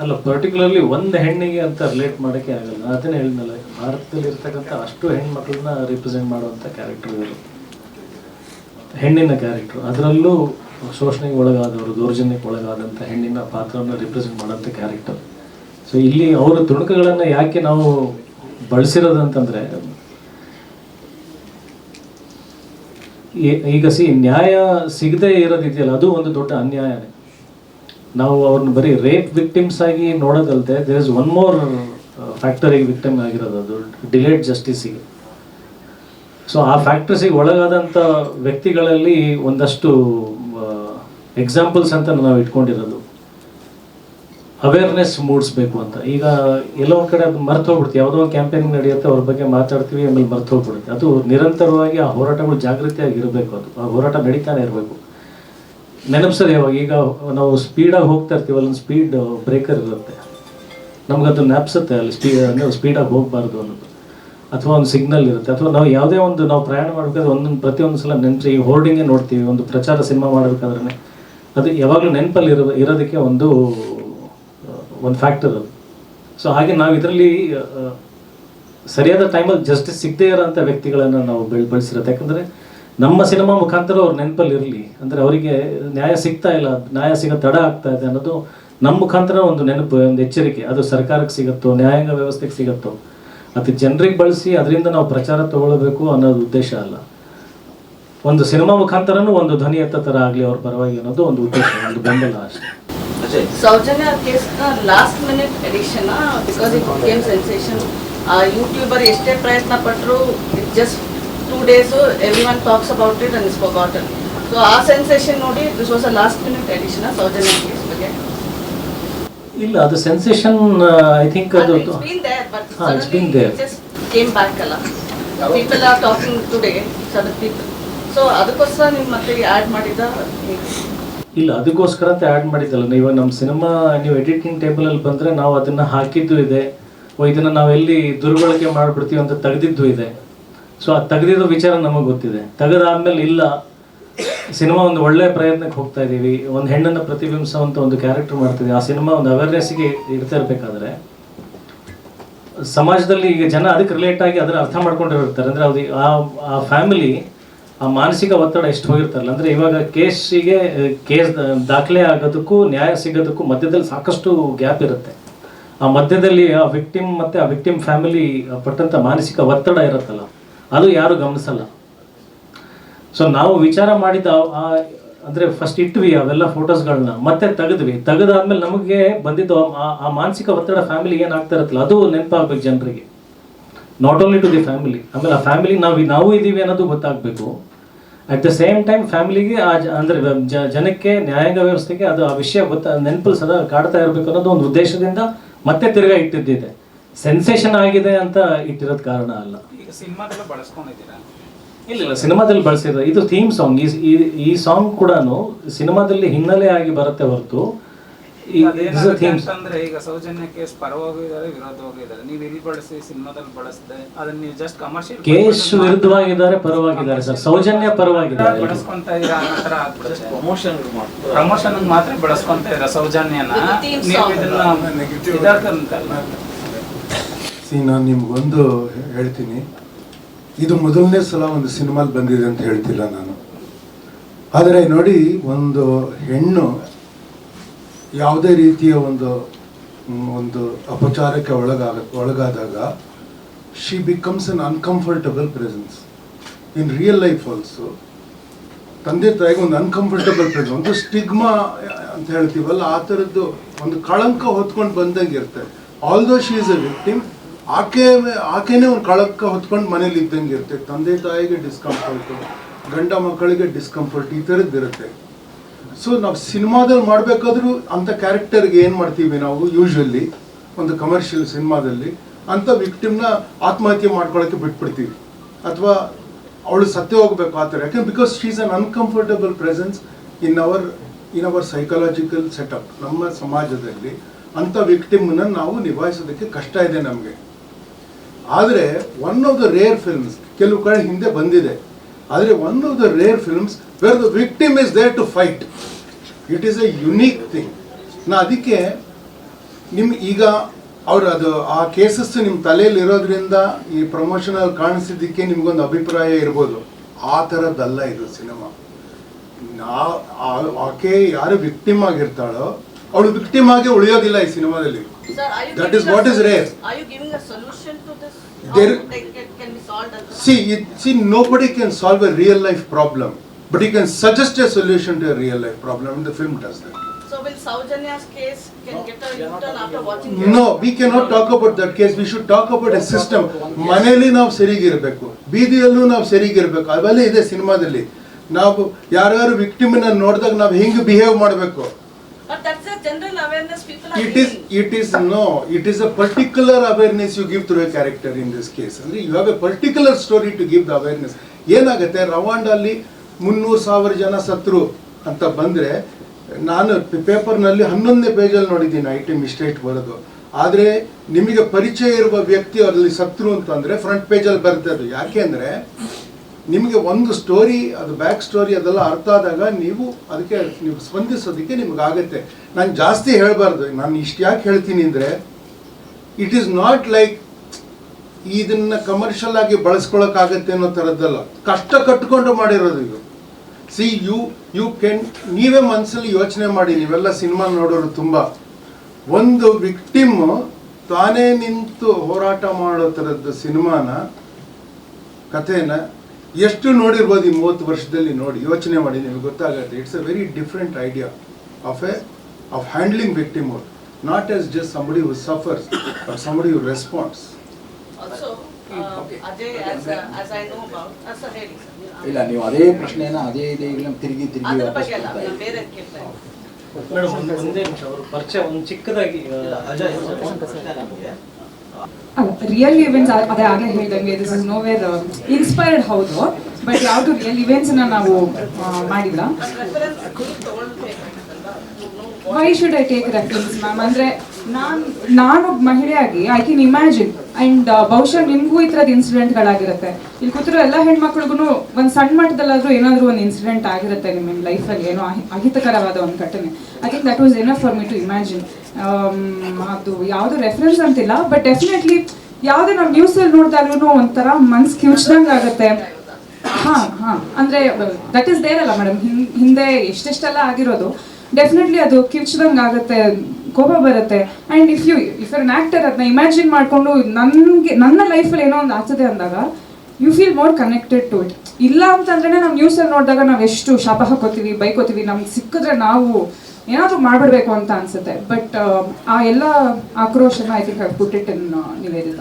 ಅಲ್ಲ ಪರ್ಟಿಕ್ಯುಲರ್ಲಿ ಒಂದು ಹೆಣ್ಣಿಗೆ ಅಂತ ರಿಲೇಟ್ ಮಾಡೋಕ್ಕೆ ಆಗಲ್ಲ. ನಾನು ಅದನ್ನೇ ಹೇಳಿದ್ನಲ್ಲ ಭಾರತದಲ್ಲಿ ಇರ್ತಕ್ಕಂಥ ಅಷ್ಟು ಹೆಣ್ಮಕ್ಳನ್ನ ರಿಪ್ರೆಸೆಂಟ್ ಮಾಡುವಂಥ ಕ್ಯಾರೆಕ್ಟರ್ ಇವರು. ಹೆಣ್ಣಿನ ಕ್ಯಾರೆಕ್ಟರ್ ಅದರಲ್ಲೂ ಶೋಷಣೆಗೆ ಒಳಗಾದವರು, ದೌರ್ಜನ್ಯಕ್ಕೆ ಒಳಗಾದಂಥ ಹೆಣ್ಣಿನ ಪಾತ್ರವನ್ನು ರಿಪ್ರೆಸೆಂಟ್ ಮಾಡೋಂಥ ಕ್ಯಾರೆಕ್ಟರ್ ಸೊ ಇಲ್ಲಿ ಅವರ ತುಣುಕುಗಳನ್ನು ಯಾಕೆ ನಾವು ಬಳಸಿರೋದು ಈ- ಈಗ ಸಿ, ನ್ಯಾಯ ಸಿಗದೇ ಇರೋದಿದೆಯಲ್ಲ, ಅದು ಒಂದು ದೊಡ್ಡ ಅನ್ಯಾಯನೇ. ನಾವು ಅವ್ರನ್ನ ಬರೀ ರೇಪ್ ವಿಕ್ಟಿಮ್ಸ್ ಆಗಿ ನೋಡೋದಲ್ಲದೆ ದೇರ್ ಇಸ್ ಒನ್ ಮೋರ್ ಫ್ಯಾಕ್ಟರಿಗೆ ವಿಕ್ಟಿಮ್ ಆಗಿರೋದು, ಅದು ಡಿಲೇಡ್ ಜಸ್ಟಿಸಿಗೆ ಸೊ ಆ ಫ್ಯಾಕ್ಟರ್ಸಿಗೆ ಒಳಗಾದಂಥ ವ್ಯಕ್ತಿಗಳಲ್ಲಿ ಒಂದಷ್ಟು ಎಕ್ಸಾಂಪಲ್ಸ್ ಅಂತ ನಾವು ಇಟ್ಕೊಂಡಿರೋದು. ಅವೇರ್ನೆಸ್ ಮೂಡಿಸ್ಬೇಕು ಅಂತ. ಈಗ ಎಲ್ಲೋ ಒಂದು ಕಡೆ ಅದು ಮರ್ತು ಹೋಗ್ಬಿಡುತ್ತೆ ಯಾವುದೋ ಒಂದು ಕ್ಯಾಂಪೇನಿಂಗ್ ನಡೆಯುತ್ತೆ, ಅವ್ರ ಬಗ್ಗೆ ಮಾತಾಡ್ತೀವಿ, ಆಮೇಲೆ ಮರ್ತು ಹೋಗ್ಬಿಡುತ್ತೆ. ಅದು ನಿರಂತರವಾಗಿ ಆ ಹೋರಾಟಗಳು ಜಾಗೃತಿಯಾಗಿ ಇರಬೇಕು ಅದು. ಆ ಹೋರಾಟ ನಡೀತಾನೆ ಇರಬೇಕು. ನೆನಪಿಸೋದು ಯಾವಾಗ ಈಗ ನಾವು ಸ್ಪೀಡಾಗಿ ಹೋಗ್ತಾ ಇರ್ತೀವಿ ಅಲ್ಲೊಂದು ಸ್ಪೀಡ್ ಬ್ರೇಕರ್ ಇರುತ್ತೆ. ನಮ್ಗೆ ಅದು ನೆನಪಿಸುತ್ತೆ ಅಲ್ಲಿ ಸ್ಪೀಡ್ ಅಂದರೆ ಸ್ಪೀಡಾಗಿ ಹೋಗಬಾರ್ದು ಅನ್ನೋದು. ಅಥವಾ ಒಂದು ಸಿಗ್ನಲ್ ಇರುತ್ತೆ. ಅಥವಾ ನಾವು ಯಾವುದೇ ಒಂದು, ನಾವು ಪ್ರಯಾಣ ಮಾಡಬೇಕಾದ್ರೆ ಒಂದೊಂದು, ಪ್ರತಿಯೊಂದು ಸಲ ನೆನಪು, ಈ ಹೋರ್ಡಿಂಗೇ ನೋಡ್ತೀವಿ, ಒಂದು ಪ್ರಚಾರ ಸಿನಿಮಾ ಮಾಡಬೇಕಾದ್ರೆ ಅದು ಯಾವಾಗಲೂ ನೆನಪಲ್ಲಿ ಇರೋ, ಇರೋದಕ್ಕೆ ಒಂದು ಒಂದು ಫ್ಯಾಕ್ಟರ್ ಅದು. ಸೊ ಹಾಗೆ ನಾವು ಇದರಲ್ಲಿ ಸರಿಯಾದ ಟೈಮಲ್ಲಿ ಜಸ್ಟಿಸ್ ಸಿಗದೇ ಇರೋಂಥ ವ್ಯಕ್ತಿಗಳನ್ನು ನಾವು ಬೆಳ್, ಬೆಳೆಸಿರೋದು. ಯಾಕಂದರೆ ನಮ್ಮ ಸಿನಿಮಾ ಮುಖಾಂತರ ಅವ್ರ ನೆನಪಲ್ಲಿ ಇರಲಿ. ಅಂದರೆ ಅವರಿಗೆ ನ್ಯಾಯ ಸಿಗ್ತಾ ಇಲ್ಲ ನ್ಯಾಯ ಸಿಗೋ ತಡ ಆಗ್ತಾ ಇದೆ ಅನ್ನೋದು ನಮ್ಮ ಮುಖಾಂತರ ಒಂದು ನೆನಪು ಒಂದು ಎಚ್ಚರಿಕೆ. ಅದು ಸರ್ಕಾರಕ್ಕೆ ಸಿಗುತ್ತೋ ನ್ಯಾಯಾಂಗ ವ್ಯವಸ್ಥೆಗೆ ಸಿಗುತ್ತೋ? ಅದು ಜನರಿಗೆ ಬಳಸಿ ಅದರಿಂದ ನಾವು ಪ್ರಚಾರ ತಗೊಳ್ಬೇಕು ಅನ್ನೋದು ಉದ್ದೇಶ ಅಲ್ಲ. ಒಂದು ಸಿನಿಮಾ ಮುಖಾಂತರನೂ ಒಂದು ಧ್ವನಿ ಎತ್ತ ಥರ ಆಗಲಿ ಅವ್ರ ಪರವಾಗಿ ಅನ್ನೋದು ಒಂದು ಉದ್ದೇಶ ಒಂದು ಬೆಂಬಲ ಅಷ್ಟೇ. Soujanya case last minute edition because it sensation YouTuber ಎಷ್ಟೇ ಪ್ರಯತ್ನ ಪಟ್ಟರು it just two days every one talks about it and is forgotten so ಆ ಸೆನ್ಸೇಷನ್ ನೋಡಿ this was a last minute edition Soujanya case ಬಗ್ಗೆ ಇಲ್ಲ ಅದು sensation I think ಅದು there. it just came back ಅಲ್ಲ. People are talking today sudden people so ಅದಕ್ಕೋಸ್ಕರ ನಿಮ್ಮ ಮತ್ತೆ ಆ್ಯಡ್ ಮಾಡಿದ ಇಲ್ಲ ಅದಕ್ಕೋಸ್ಕರ ಅಂತ ಆ್ಯಡ್ ಮಾಡಿದ್ದಲ್ಲ. ನೀವು ನಮ್ಮ ಸಿನಿಮಾ ನೀವು ಎಡಿಟಿಂಗ್ ಟೇಬಲಲ್ಲಿ ಬಂದರೆ ನಾವು ಅದನ್ನು ಹಾಕಿದ್ದು ಇದೆ. ಇದನ್ನು ನಾವು ಎಲ್ಲಿ ದುರ್ಬಳಕೆ ಮಾಡಿಬಿಡ್ತೀವಿ ಅಂತ ತೆಗೆದಿದ್ದು ಇದೆ. ಸೊ ಆ ತೆಗೆದಿರೋ ವಿಚಾರ ನಮಗೆ ಗೊತ್ತಿದೆ. ತೆಗೆದಾದ್ಮೇಲೆ ಇಲ್ಲ, ಸಿನಿಮಾ ಒಂದು ಒಳ್ಳೆಯ ಪ್ರಯತ್ನಕ್ಕೆ ಹೋಗ್ತಾ ಇದ್ದೀವಿ ಒಂದು ಹೆಣ್ಣನ್ನು ಪ್ರತಿಬಿಂಬಿಸುವಂಥ ಒಂದು ಕ್ಯಾರೆಕ್ಟರ್ ಮಾಡ್ತೀವಿ ಆ ಸಿನಿಮಾ ಒಂದು ಅವೇರ್ನೆಸ್ಗೆ ಇರ್ತಾ ಇರಬೇಕಾದ್ರೆ, ಸಮಾಜದಲ್ಲಿ ಈಗ ಜನ ಅದಕ್ಕೆ ರಿಲೇಟ್ ಆಗಿ ಅದನ್ನ ಅರ್ಥ ಮಾಡ್ಕೊಂಡಿರ್ತಾರೆ ಅಂದ್ರೆ ಅದು ಆ ಆ ಫ್ಯಾಮಿಲಿ ಆ ಮಾನಸಿಕ ಒತ್ತಡ ಎಷ್ಟು ಹೋಗಿರ್ತಾರಲ್ಲ, ಅಂದ್ರೆ ಇವಾಗ ಕೇಸಿಗೆ ಕೇಸ್ ದಾಖಲೆ ಆಗೋದಕ್ಕೂ, ನ್ಯಾಯ ಸಿಗೋದಕ್ಕೂ ಮಧ್ಯದಲ್ಲಿ ಸಾಕಷ್ಟು ಗ್ಯಾಪ್ ಇರುತ್ತೆ. ಆ ಮಧ್ಯದಲ್ಲಿ ಆ ವಿಕ್ಟಿಮ್ ಮತ್ತೆ ಆ ವಿಕ್ಟಿಮ್ ಫ್ಯಾಮಿಲಿ ಪಟ್ಟಂಥ ಮಾನಸಿಕ ಒತ್ತಡ ಇರುತ್ತಲ್ಲ. ಅದು ಯಾರು ಗಮನಿಸಲ್ಲ. ಸೊ ನಾವು ವಿಚಾರ ಮಾಡಿದ ಅಂದ್ರೆ ಫಸ್ಟ್ ಇಟ್ವಿ ಅವೆಲ್ಲ ಫೋಟೋಸ್ಗಳನ್ನ ಮತ್ತೆ ತೆಗೆದ್ವಿ. ತೆಗೆದಾದ್ಮೇಲೆ ನಮಗೆ ಬಂದಿದ್ದು ಆ- ಮಾನಸಿಕ ಒತ್ತಡ ಫ್ಯಾಮಿಲಿ ಏನಾಗ್ತಾ ಇರುತ್ತಲ್ಲ, ಅದು ನೆನಪಾಗ್ಬೇಕು ಜನರಿಗೆ. Not only to the family ಆಮೇಲೆ ಆ ಫ್ಯಾಮಿಲಿ ನಾವು ನಾವು ಇದ್ದೀವಿ ಅನ್ನೋದು ಗೊತ್ತಾಗಬೇಕು. ಅಟ್ ದ ಸೇಮ್ ಟೈಮ್ ಫ್ಯಾಮಿಲಿಗೆ ಆ ಅಂದ್ರೆ ಜನಕ್ಕೆ ನ್ಯಾಯಾಂಗ ವ್ಯವಸ್ಥೆಗೆ ಅದು ಆ ವಿಷಯ ಗೊತ್ತ ನೆನಪು ಸದಾ ಕಾಡ್ತಾ ಇರಬೇಕು ಅನ್ನೋದು ಒಂದು ಉದ್ದೇಶದಿಂದ ಮತ್ತೆ ತಿರ್ಗಾ ಇಟ್ಟಿದ್ದಿದೆ. ಸೆನ್ಸೇಷನ್ ಆಗಿದೆ ಅಂತ ಇಟ್ಟಿರೋದ್ ಕಾರಣ ಅಲ್ಲ. ಈಗ ಸಿನಿಮಾದಲ್ಲ ಬಳಸ್ಕೊಂಡಿದ್ದೀರಾ? ಇಲ್ಲ ಇಲ್ಲ ಸಿನಿಮಾದಲ್ಲಿ ಬಳಸಿದ್ರೆ ಇದು ಥೀಮ್ ಸಾಂಗ್ ಈ ಈ- ಸಾಂಗ್ ಕೂಡ ಸಿನಿಮಾದಲ್ಲಿ ಹಿನ್ನೆಲೆ ಆಗಿ ಬರುತ್ತೆ ಹೊರತು. ಅಂತಂದ್ರೆ ಈಗ ಸೌಜನ್ಯ ಕೇಸ್ ವಿರೋಧವಾಗಿದ್ದಾರೆ ಇದ್ದಾರೆ ವಿರೋಧವಾಗೂ ಇದ್ದಾರೆ ನೀವು ಇಲ್ಲಿ ಬಳಸಿ ಸಿನಿಮಾದಲ್ಲಿ ಬಳಸದೆ ಅದನ್ನ ನೀವು ಜಸ್ಟ್ ಕಮರ್ಷಿಯಲ್ ಕೇಸ್ ವಿರುದ್ಧವಾಗಿದ್ದಾರೆ ಪರವಾಗಿದ್ದಾರೆ ಸರ್. ಸೌಜನ್ಯ ಪರವಾಗಿದ್ದಾರೆ. ಬಳಸ್ಕೊಂತ ಇದೀರಾ ಅನ್ನೋ ಆಗ್ಬಿಡುತ್ತೆ. ಪ್ರಮೋಷನ್ ಮಾಡ್ತಾರೆ. ಪ್ರಮೋಷನ್ ಮಾತ್ರ ಬಳಸ್ಕೊಂತ ಇದ್ರ ಸೌಜನ್ಯನ? ನೀವು. ಇದನ್ನ ಇದಾಕಂತಲ್ಲ ಸಿ, ನಾನು ನಿಮ್ಗೊಂದು ಹೇಳ್ತೀನಿ. ಇದು ಮೊದಲನೇ ಸಲ ಒಂದು ಸಿನಿಮಾಲ್ ಬಂದಿದೆ ಅಂತ ಹೇಳ್ತಿಲ್ಲ ನಾನು. ಆದರೆ ನೋಡಿ, ಒಂದು ಹೆಣ್ಣು ಯಾವುದೇ ರೀತಿಯ ಒಂದು ಒಂದು ಅಪಚಾರಕ್ಕೆ ಒಳಗಾಗ ಒಳಗಾದಾಗ she becomes an uncomfortable presence in real life also ತಂದೆ ತಾಯಿಗೆ ಒಂದು ಅನ್ಕಂಫರ್ಟಬಲ್ ಪ್ರೆಸೆನ್ಸ್ ಒಂದು ಸ್ಟಿಗ್ಮಾ ಅಂತ ಹೇಳ್ತೀವಲ್ಲ, ಆ ಥರದ್ದು ಒಂದು ಕಳಂಕ ಹೊತ್ಕೊಂಡು ಬಂದಂಗೆ ಇರ್ತದೆ although she is a victim ಆಕೆ, ಆಕೆನೇ ಒಂದು ಕಳಕ್ಕೆ ಹೊತ್ಕೊಂಡು ಮನೇಲಿ ಇದ್ದಂಗೆ ಇರುತ್ತೆ. ತಂದೆ, ತಾಯಿಗೆ ಡಿಸ್ಕಂಫರ್ಟ್ ಗಂಡ ಮಕ್ಕಳಿಗೆ ಡಿಸ್ಕಂಫರ್ಟ್ ಈ ಥರದ್ದು ಇರುತ್ತೆ. ಸೊ ನಾವು ಸಿನಿಮಾದಲ್ಲಿ ಮಾಡಬೇಕಾದ್ರೂ ಅಂಥ ಕ್ಯಾರೆಕ್ಟರ್ಗೆ ಏನು ಮಾಡ್ತೀವಿ ನಾವು? ಯೂಶ್ವಲಿ ಒಂದು ಕಮರ್ಷಿಯಲ್ ಸಿನಿಮಾದಲ್ಲಿ ಅಂಥ ವಿಕ್ಟಿಮ್ನ ಆತ್ಮಹತ್ಯೆ ಮಾಡ್ಕೊಳ್ಳೋಕ್ಕೆ ಬಿಟ್ಬಿಡ್ತೀವಿ. ಅಥವಾ ಅವಳು ಸತ್ಯ ಹೋಗಬೇಕು ಆ ಥರ. ಯಾಕಂದ್ರೆ because she is an uncomfortable presence in our in our psychological setup ನಮ್ಮ ಸಮಾಜದಲ್ಲಿ ಅಂಥ ವಿಕ್ಟಿಮ್ನ ನಾವು ನಿಭಾಯಿಸೋದಕ್ಕೆ ಕಷ್ಟ ಇದೆ ನಮಗೆ. ಆದರೆ one of the rare films ಕೆಲವು ಕಡೆ ಹಿಂದೆ ಬಂದಿದೆ. ಆದರೆ one of the rare films where the victim is there to fight it is a unique thing ನಾ ಅದಕ್ಕೆ ನಿಮ್ ಈಗ ಅವ್ರು ಅದು ಆ ಕೇಸಸ್ ನಿಮ್ಮ ತಲೆಯಲ್ಲಿ ಇರೋದ್ರಿಂದ ಈ ಪ್ರಮೋಷನಲ್ ಕಾಣಿಸಿದ್ದಕ್ಕೆ ನಿಮ್ಗೊಂದು ಅಭಿಪ್ರಾಯ ಇರ್ಬೋದು. ಆ ಥರದ್ದಲ್ಲ ಇದು ಸಿನಿಮಾ. ನಾ ಆಕೆ ಯಾರು ವಿಕ್ಟಿಮ್ ಆಗಿರ್ತಾಳೋ, ಅವಳು ವಿಕ್ಟಿಮ್ ಆಗಿ ಉಳಿಯೋದಿಲ್ಲ ಈ ಸಿನಿಮಾದಲ್ಲಿ. That is what is rare. Are you giving a solution to this? There- How it can- can be solved as a- See, it, see, nobody can solve a real life problem, but you can suggest a solution to a real life problem, and the film does that. So will Saujanya's case can get a U-turn after watching? No, we cannot talk about that case. We should talk about a system. ಮನೆಯಲ್ಲಿ ನಾವು now ಬೀದಿಯಲ್ಲೂ ನಾವು ಸರಿಗಿರ್ಬೇಕು ಅವೆಲ್ಲ ಇದೆ ಸಿನಿಮಾದಲ್ಲಿ ನಾವು ಯಾರ್ಯಾರು ವಿಕ್ಟಿಮನ್ನ ನೋಡಿದಾಗ ನಾವು hing behave ಮಾಡಬೇಕು But that's a general awareness people are it. It is no it is a particular awareness you give through a character in this case ಅಂದ್ರೆ you have a particular story to give the awareness ಏನಾಗುತ್ತೆ? ರವಾಂಡಲ್ಲಿ ಮುನ್ನೂರು ಸಾವಿರ ಜನ ಸತ್ರು ಅಂತ ಬಂದ್ರೆ ನಾನು ಪೇಪರ್ನಲ್ಲಿ ಹನ್ನೊಂದನೇ ಪೇಜಲ್ಲಿ ನೋಡಿದ್ದೀನಿ ಟಿ ಮಿಸ್ಟೇಟ್ ಬರೋದು. ಆದರೆ ನಿಮಗೆ ಪರಿಚಯ ಇರುವ ವ್ಯಕ್ತಿ ಅಲ್ಲಿ ಸತ್ರು ಅಂತಂದರೆ ಫ್ರಂಟ್ ಪೇಜಲ್ಲಿ ಬರ್ತದೆ ಯಾಕೆ ಅಂದರೆ ನಿಮಗೆ ಒಂದು ಸ್ಟೋರಿ ಅದು ಬ್ಯಾಕ್ ಸ್ಟೋರಿ ಅದೆಲ್ಲ ಅರ್ಥ ಆದಾಗ ನೀವು ಅದಕ್ಕೆ, ನೀವು ಸ್ಪಂದಿಸೋದಕ್ಕೆ ನಿಮ್ಗೆ ಆಗುತ್ತೆ. ನಾನು ಜಾಸ್ತಿ ಹೇಳಬಾರ್ದು. ನಾನು ಇಷ್ಟು ಯಾಕೆ ಹೇಳ್ತೀನಿ ಅಂದರೆ ಇಟ್ ಈಸ್ ನಾಟ್ ಲೈಕ್ ಇದನ್ನು ಕಮರ್ಷಿಯಲ್ ಆಗಿ ಬಳಸ್ಕೊಳಕ್ಕಾಗತ್ತೆ ಅನ್ನೋ ಥರದ್ದಲ್ಲ. ಕಷ್ಟ ಕಟ್ಕೊಂಡು ಮಾಡಿರೋದು ಇದು. ಸಿ ಯು ಯು ಕೆನ್ ನೀವೇ ಮನಸ್ಸಲ್ಲಿ ಯೋಚನೆ ಮಾಡಿ. ನೀವೆಲ್ಲ ಸಿನಿಮಾ ನೋಡೋರು ತುಂಬ. ಒಂದು ವಿಕ್ಟಿಮ್ ತಾನೇ ನಿಂತು ಹೋರಾಟ ಮಾಡೋ ಥರದ್ದು ಸಿನಿಮಾನ, ಕಥೆನ ಎಷ್ಟು ನೋಡಿರ್ಬೋದು ಈ ಮೂವತ್ತು ವರ್ಷದಲ್ಲಿ ನೋಡಿ ಯೋಚನೆ ಮಾಡಿ ನಿಮಗೆ ಗೊತ್ತಾಗುತ್ತೆ. It's a very different idea of a of handling victim not as just somebody who suffers but somebody who responds Also, as, as I know about, as a ಹೇಳಿ sir. ಇಲ್ಲ ನೀವು ಅದೇ ಪ್ರಶ್ನೆನ ಅದೇ ಇದೆ ಇಲ್ಲ ತಿರುಗಿ ತಿರುಗಿ ಒಂದು ನಿಮಿಷ ಅವರು ಪರಿಚಯ ಒಂದು ಚಿಕ್ಕದಾಗಿ ಅಜಯ್ ರಿಯಲ್ ಇವೆಂಟ್ಸ್ ಅದೇ ಆಗಲೇ ಹೇಳಿದಂಗೆ this is no wear inspired ಹೌದು ಬಟ್ ಯಾವುದು ರಿಯಲ್ ಇವೆಂಟ್ಸ್ನ ನಾವು ಮಾಡಿಲ್ಲ. Why should I take reference ma'am ಅಂದ್ರೆ ನಾನು ನಾನೊಬ್ಬ ಮಹಿಳೆಯಾಗಿ ಐ ಕ್ಯಾನ್ ಇಮ್ಯಾಜಿನ್ ಅಂಡ್ ಬಹುಶಃ ನಿಮಗೂ ಈ ಥರದ ಇನ್ಸಿಡೆಂಟ್ಗಳಾಗಿರುತ್ತೆ ಇಲ್ಲಿ ಕೂತಿರೋ ಎಲ್ಲ ಹೆಣ್ಮಕ್ಳಿಗೂ ಒಂದು ಸಣ್ಣ ಮಟ್ಟದಲ್ಲಾದರೂ ಏನಾದರೂ ಒಂದು ಇನ್ಸಿಡೆಂಟ್ ಆಗಿರುತ್ತೆ ನಿಮ್ಮ ಲೈಫಲ್ಲಿ ಏನೋ ಅಹಿ- ಅಹಿತಕರವಾದ ಒಂದು ಘಟನೆ. I think that was enough for me to imagine ಅದು ಯಾವುದು ರೆಫರೆನ್ಸ್ ಅಂತಿಲ್ಲ ಬಟ್ ಡೆಫಿನೆಟ್ಲಿ ಯಾವುದೇ ನಾವು ನ್ಯೂಸಲ್ಲಿ ನೋಡಿದಾಗ್ಲೂ ಒಂಥರ ಮನ್ಸು ಕಿವುಚ್ದಂಗೆ ಆಗುತ್ತೆ. ಹಾಂ ಹಾಂ. ಅಂದರೆ ದಟ್ ಇಸ್ ದೇರ್ ಅಲ್ಲ ಮೇಡಮ್ ಹಿಂದೆ ಎಷ್ಟೆಷ್ಟೆಲ್ಲ ಆಗಿರೋದು ಡೆಫಿನೆಟ್ಲಿ ಅದು ಕಿರ್ಚ್ದಂಗೆ ಆಗುತ್ತೆ ಕೋಪ ಬರುತ್ತೆ. And if you if an actor ಅದನ್ನ ಇಮ್ಯಾಜಿನ್ ಮಾಡಿಕೊಂಡು ನನಗೆ, ನನ್ನ ಲೈಫಲ್ಲಿ ಏನೋ ಒಂದು ಆಗ್ತದೆ ಅಂದಾಗ you feel more connected to it ಇಲ್ಲ ಅಂತಂದ್ರೆ ನಾವು ನ್ಯೂಸಲ್ಲಿ ನೋಡಿದಾಗ ನಾವು ಎಷ್ಟು ಶಾಪ ಹಾಕೋತೀವಿ, ಬೈಕೋತೀವಿ ನಮ್ಗೆ ಸಿಕ್ಕಿದ್ರೆ ನಾವು ಏನಾದರೂ ಮಾಡ್ಬಿಡ್ಬೇಕು ಅಂತ ಅನ್ಸುತ್ತೆ. ಬಟ್ ಆ ಎಲ್ಲ ಆಕ್ರೋಶನ I think I put it in Nivedita.